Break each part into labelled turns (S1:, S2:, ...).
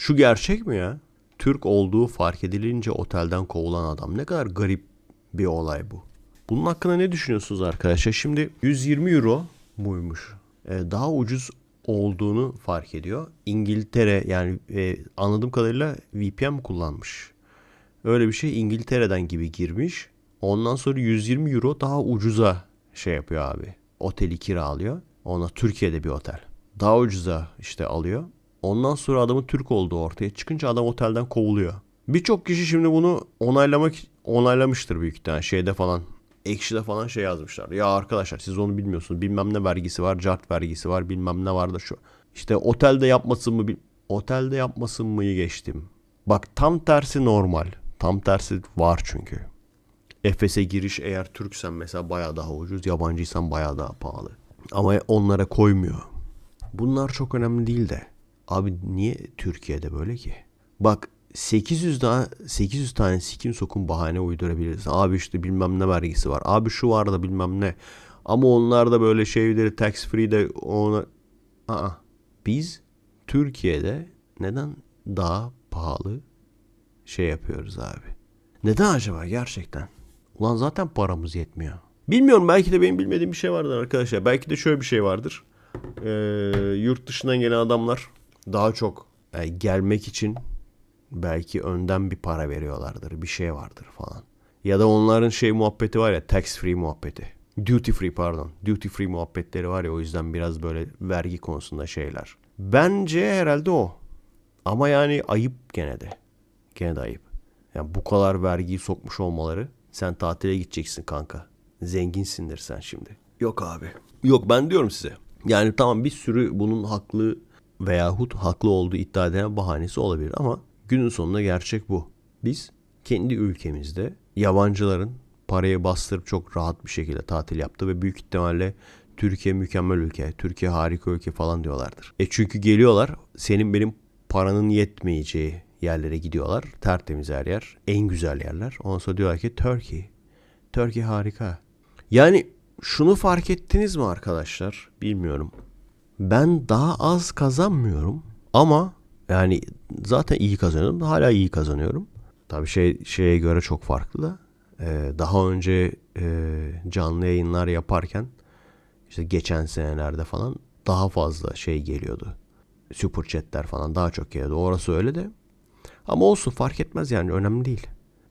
S1: Şu gerçek mi ya? Türk olduğu fark edilince otelden kovulan adam. Ne kadar garip bir olay bu. Bunun hakkında ne düşünüyorsunuz arkadaşlar? Şimdi 120 euro muymuş? Ee, daha ucuz olduğunu fark ediyor. İngiltere yani e, anladığım kadarıyla VPN kullanmış. Öyle bir şey İngiltere'den gibi girmiş. Ondan sonra 120 euro daha ucuza şey yapıyor abi. Oteli kiralıyor. Ona Türkiye'de bir otel. Daha ucuza işte alıyor. Ondan sonra adamın Türk olduğu ortaya çıkınca adam otelden kovuluyor. Birçok kişi şimdi bunu onaylamak onaylamıştır büyük ihtimalle şeyde falan. Ekşi'de falan şey yazmışlar. Ya arkadaşlar siz onu bilmiyorsunuz. Bilmem ne vergisi var, cart vergisi var, bilmem ne var da şu. İşte otelde yapmasın mı? Otelde yapmasın mıyı geçtim. Bak tam tersi normal. Tam tersi var çünkü. Efes'e giriş eğer Türksen mesela bayağı daha ucuz, yabancıysan bayağı daha pahalı. Ama onlara koymuyor. Bunlar çok önemli değil de. Abi niye Türkiye'de böyle ki? Bak 800 daha 800 tane sikim sokun bahane uydurabilirsin. Abi işte bilmem ne vergisi var. Abi şu var da bilmem ne. Ama onlar da böyle şeyleri tax free de ona Aa, biz Türkiye'de neden daha pahalı şey yapıyoruz abi? Neden acaba gerçekten? Ulan zaten paramız yetmiyor. Bilmiyorum belki de benim bilmediğim bir şey vardır arkadaşlar. Belki de şöyle bir şey vardır. Ee, yurt dışından gelen adamlar daha çok e, gelmek için belki önden bir para veriyorlardır. Bir şey vardır falan. Ya da onların şey muhabbeti var ya tax free muhabbeti. Duty free pardon. Duty free muhabbetleri var ya o yüzden biraz böyle vergi konusunda şeyler. Bence herhalde o. Ama yani ayıp gene de. Gene de ayıp. Yani bu kadar vergiyi sokmuş olmaları. Sen tatile gideceksin kanka. Zenginsindir sen şimdi. Yok abi. Yok ben diyorum size. Yani tamam bir sürü bunun haklı veyahut haklı olduğu iddia edilen bahanesi olabilir ama günün sonunda gerçek bu. Biz kendi ülkemizde yabancıların parayı bastırıp çok rahat bir şekilde tatil yaptı ve büyük ihtimalle Türkiye mükemmel ülke, Türkiye harika ülke falan diyorlardır. E çünkü geliyorlar senin benim paranın yetmeyeceği yerlere gidiyorlar. Tertemiz her yer, en güzel yerler. Ondan sonra diyorlar ki Turkey, Turkey harika. Yani şunu fark ettiniz mi arkadaşlar? Bilmiyorum. Ben daha az kazanmıyorum ama yani zaten iyi kazanıyorum. Hala iyi kazanıyorum. Tabii şey şeye göre çok farklı da. Ee, daha önce e, canlı yayınlar yaparken işte geçen senelerde falan daha fazla şey geliyordu. Super chatler falan daha çok geliyordu. Orası öyle de. Ama olsun fark etmez yani önemli değil.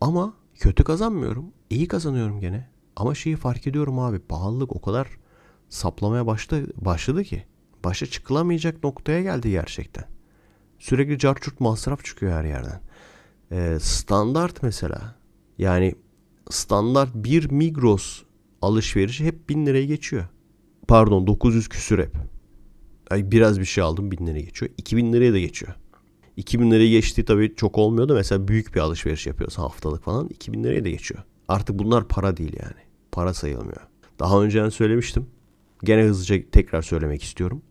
S1: Ama kötü kazanmıyorum. iyi kazanıyorum gene. Ama şeyi fark ediyorum abi pahalılık o kadar saplamaya başladı, başladı ki. Başa çıkılamayacak noktaya geldi gerçekten. Sürekli carçurt masraf çıkıyor her yerden. Ee, standart mesela. Yani standart bir Migros alışverişi hep 1000 liraya geçiyor. Pardon 900 küsür hep. Ay biraz bir şey aldım 1000 liraya geçiyor. 2000 liraya da geçiyor. 2000 liraya geçtiği tabii çok olmuyor da mesela büyük bir alışveriş yapıyorsan haftalık falan 2000 liraya da geçiyor. Artık bunlar para değil yani. Para sayılmıyor. Daha önceden söylemiştim. Gene hızlıca tekrar söylemek istiyorum.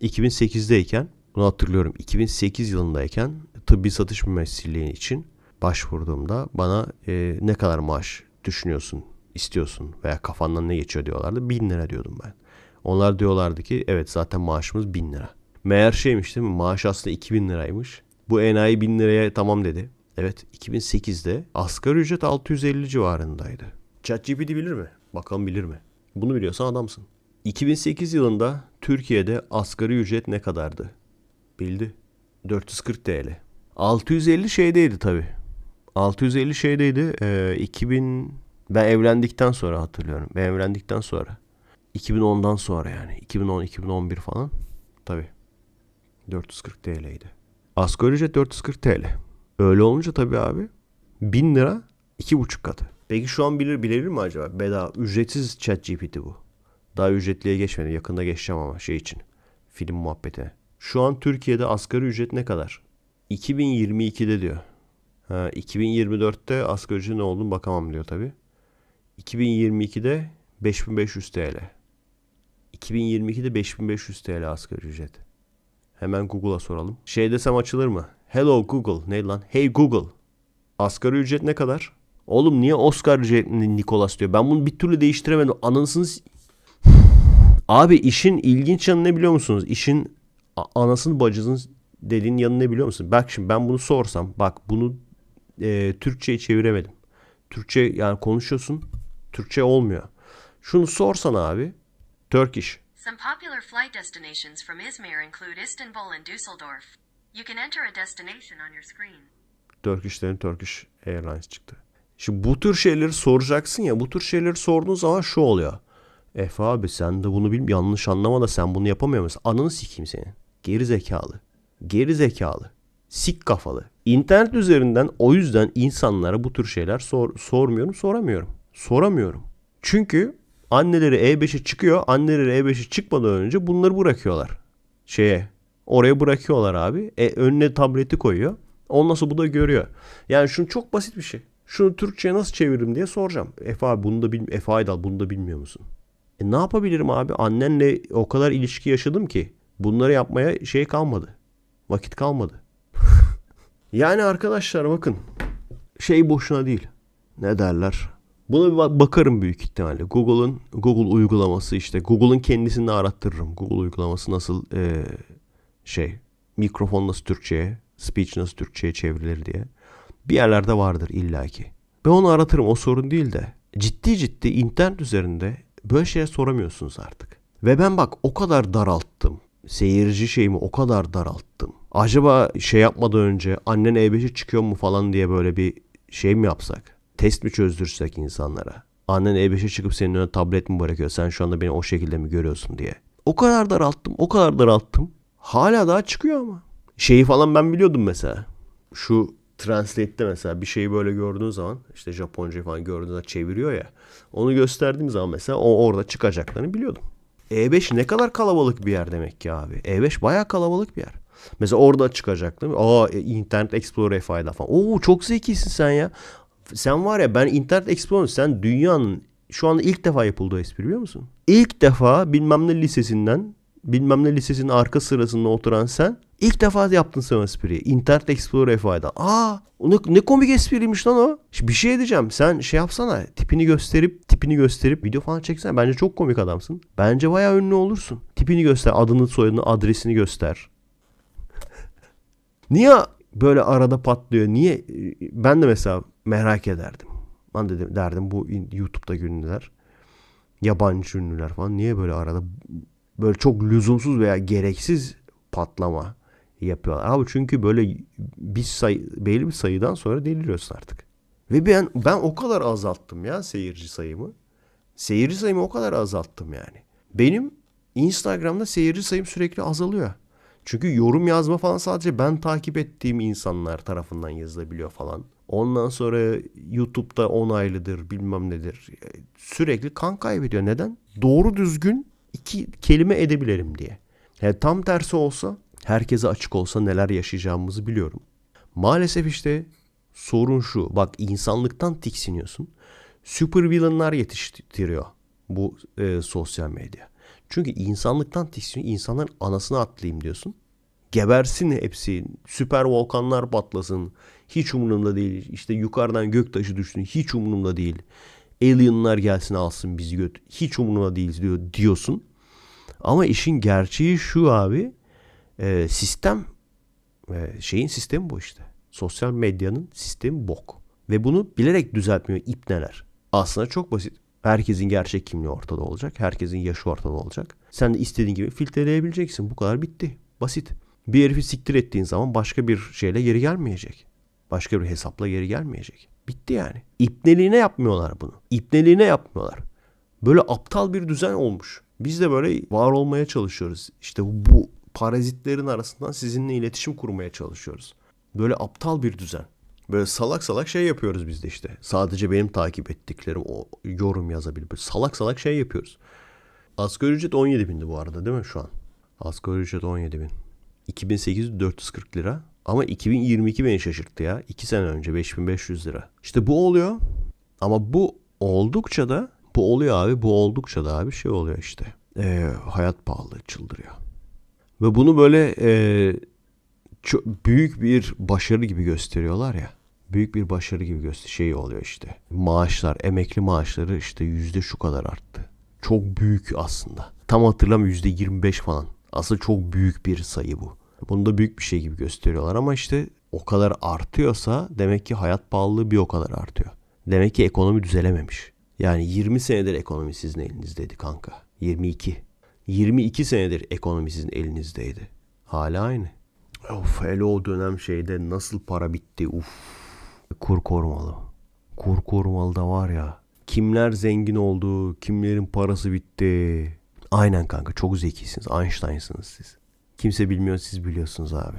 S1: 2008'deyken bunu hatırlıyorum. 2008 yılındayken tıbbi satış mümessilliği için başvurduğumda bana e, ne kadar maaş düşünüyorsun, istiyorsun veya kafandan ne geçiyor diyorlardı. 1000 lira diyordum ben. Onlar diyorlardı ki evet zaten maaşımız 1000 lira. Meğer şeymiş değil mi? Maaş aslında 2000 liraymış. Bu enayi 1000 liraya tamam dedi. Evet 2008'de asgari ücret 650 civarındaydı. ChatGPT bilir mi? Bakalım bilir mi? Bunu biliyorsan adamsın. 2008 yılında Türkiye'de asgari ücret ne kadardı? Bildi. 440 TL. 650 şeydeydi tabi. 650 şeydeydi. Ee, 2000 ben evlendikten sonra hatırlıyorum. Ben evlendikten sonra. 2010'dan sonra yani. 2010 2011 falan. Tabi. 440 TL'ydi. Asgari ücret 440 TL. Öyle olunca tabii abi 1000 lira iki buçuk katı. Peki şu an bilir bilir mi acaba? Bedava ücretsiz chat GPT bu. Daha ücretliye geçmedi. Yakında geçeceğim ama şey için. Film muhabbetine. Şu an Türkiye'de asgari ücret ne kadar? 2022'de diyor. Ha, 2024'te asgari ücret ne olduğunu bakamam diyor tabi. 2022'de 5500 TL. 2022'de 5500 TL asgari ücret. Hemen Google'a soralım. Şey desem açılır mı? Hello Google. Ne lan? Hey Google. Asgari ücret ne kadar? Oğlum niye Oscar Nikolas diyor? Ben bunu bir türlü değiştiremedim. Anasını... Abi işin ilginç yanı ne biliyor musunuz? İşin anasını bacısını dediğin yanı ne biliyor musun? Bak şimdi ben bunu sorsam bak bunu e, Türkçe'ye çeviremedim. Türkçe yani konuşuyorsun Türkçe olmuyor. Şunu sorsan abi Turkish.
S2: Some popular flight destinations from Izmir include Istanbul and Dusseldorf. You can enter a destination on your screen.
S1: Turkish'lerin Turkish Airlines çıktı. Şimdi bu tür şeyleri soracaksın ya bu tür şeyleri sorduğun zaman şu oluyor. Efe abi sen de bunu bil yanlış anlama da sen bunu yapamıyor musun? Ananı sikeyim senin. Geri zekalı. Geri zekalı. Sik kafalı. İnternet üzerinden o yüzden insanlara bu tür şeyler sor, sormuyorum soramıyorum. Soramıyorum. Çünkü anneleri E5'e çıkıyor. Anneleri E5'e çıkmadan önce bunları bırakıyorlar. Şeye oraya bırakıyorlar abi. E, önüne tableti koyuyor. Ondan sonra bu da görüyor. Yani şunu çok basit bir şey. Şunu Türkçe'ye nasıl çeviririm diye soracağım. Efe abi bunu da bil Efe Aydal bunu da bilmiyor musun? E ne yapabilirim abi? Annenle o kadar ilişki yaşadım ki bunları yapmaya şey kalmadı. Vakit kalmadı. yani arkadaşlar bakın şey boşuna değil. Ne derler? Buna bir bak- bakarım büyük ihtimalle. Google'ın Google uygulaması işte Google'ın kendisini arattırırım. Google uygulaması nasıl eee, şey mikrofon nasıl Türkçe'ye, speech nasıl Türkçe'ye çevrilir diye. Bir yerlerde vardır illaki. Ben onu aratırım o sorun değil de. Ciddi ciddi internet üzerinde böyle şeyler soramıyorsunuz artık. Ve ben bak o kadar daralttım. Seyirci şeyimi o kadar daralttım. Acaba şey yapmadan önce annen E5'e çıkıyor mu falan diye böyle bir şey mi yapsak? Test mi çözdürsek insanlara? Annen E5'e çıkıp senin önüne tablet mi bırakıyor? Sen şu anda beni o şekilde mi görüyorsun diye. O kadar daralttım, o kadar daralttım. Hala daha çıkıyor ama. Şeyi falan ben biliyordum mesela. Şu Translate'te mesela bir şeyi böyle gördüğün zaman işte Japonca falan gördüğün zaman çeviriyor ya. Onu gösterdiğim zaman mesela o orada çıkacaklarını biliyordum. E5 ne kadar kalabalık bir yer demek ki abi. E5 bayağı kalabalık bir yer. Mesela orada çıkacak? Aa e, Internet Explorer fayda falan. Oo çok zekisin sen ya. Sen var ya ben Internet Explorer sen dünyanın şu anda ilk defa yapıldığı espri biliyor musun? İlk defa bilmem ne lisesinden bilmem ne lisesinin arka sırasında oturan sen ilk defa yaptın sen espriyi. Internet Explorer fayda. Aa ne, ne komik espriymiş lan o. Şimdi bir şey diyeceğim. Sen şey yapsana tipini gösterip tipini gösterip video falan çeksene. Bence çok komik adamsın. Bence bayağı ünlü olursun. Tipini göster. Adını soyadını adresini göster. Niye böyle arada patlıyor? Niye? Ben de mesela merak ederdim. Ben de derdim bu YouTube'da ünlüler. Yabancı ünlüler falan. Niye böyle arada böyle çok lüzumsuz veya gereksiz patlama yapıyorlar. Abi çünkü böyle bir sayı, belli bir sayıdan sonra deliriyorsun artık. Ve ben, ben o kadar azalttım ya seyirci sayımı. Seyirci sayımı o kadar azalttım yani. Benim Instagram'da seyirci sayım sürekli azalıyor. Çünkü yorum yazma falan sadece ben takip ettiğim insanlar tarafından yazılabiliyor falan. Ondan sonra YouTube'da onaylıdır bilmem nedir. Sürekli kan kaybediyor. Neden? Doğru düzgün iki kelime edebilirim diye. Yani tam tersi olsa herkese açık olsa neler yaşayacağımızı biliyorum. Maalesef işte sorun şu. Bak insanlıktan tiksiniyorsun. Süper villainlar yetiştiriyor bu e, sosyal medya. Çünkü insanlıktan tiksiniyor. İnsanların anasını atlayayım diyorsun. Gebersin hepsi. Süper volkanlar patlasın. Hiç umurumda değil. İşte yukarıdan göktaşı düşsün. Hiç umurumda değil. Alienlar gelsin alsın bizi göt. Hiç umurumda değil diyor, diyorsun. Ama işin gerçeği şu abi. E, sistem e, şeyin sistemi bu işte. Sosyal medyanın sistemi bok. Ve bunu bilerek düzeltmiyor ipneler. Aslında çok basit. Herkesin gerçek kimliği ortada olacak. Herkesin yaşı ortada olacak. Sen de istediğin gibi filtreleyebileceksin. Bu kadar bitti. Basit. Bir herifi siktir ettiğin zaman başka bir şeyle geri gelmeyecek. Başka bir hesapla geri gelmeyecek. Bitti yani. İpneliğine yapmıyorlar bunu. İpneliğine yapmıyorlar. Böyle aptal bir düzen olmuş. Biz de böyle var olmaya çalışıyoruz. İşte bu parazitlerin arasından sizinle iletişim kurmaya çalışıyoruz. Böyle aptal bir düzen. Böyle salak salak şey yapıyoruz biz de işte. Sadece benim takip ettiklerim o yorum yazabilir. Böyle salak salak şey yapıyoruz. Asgari ücret 17 bindi bu arada değil mi şu an? Asgari ücret 17 bin. 2840 lira. Ama 2022 beni şaşırttı ya. 2 sene önce 5500 lira. İşte bu oluyor. Ama bu oldukça da bu oluyor abi. Bu oldukça da abi şey oluyor işte. Ee, hayat pahalı çıldırıyor. Ve bunu böyle e, çok büyük bir başarı gibi gösteriyorlar ya. Büyük bir başarı gibi göster şey oluyor işte. Maaşlar, emekli maaşları işte yüzde şu kadar arttı. Çok büyük aslında. Tam hatırlamıyorum yüzde 25 falan. Aslında çok büyük bir sayı bu. Bunu da büyük bir şey gibi gösteriyorlar ama işte o kadar artıyorsa demek ki hayat pahalılığı bir o kadar artıyor. Demek ki ekonomi düzelememiş. Yani 20 senedir ekonomi sizin elinizdeydi kanka. 22. 22 senedir ekonomi sizin elinizdeydi. Hala aynı. Of hele o dönem şeyde nasıl para bitti uf. Kur korumalı. Kur korumalı da var ya. Kimler zengin oldu, kimlerin parası bitti. Aynen kanka çok zekisiniz. Einstein'sınız siz. Kimse bilmiyor siz biliyorsunuz abi.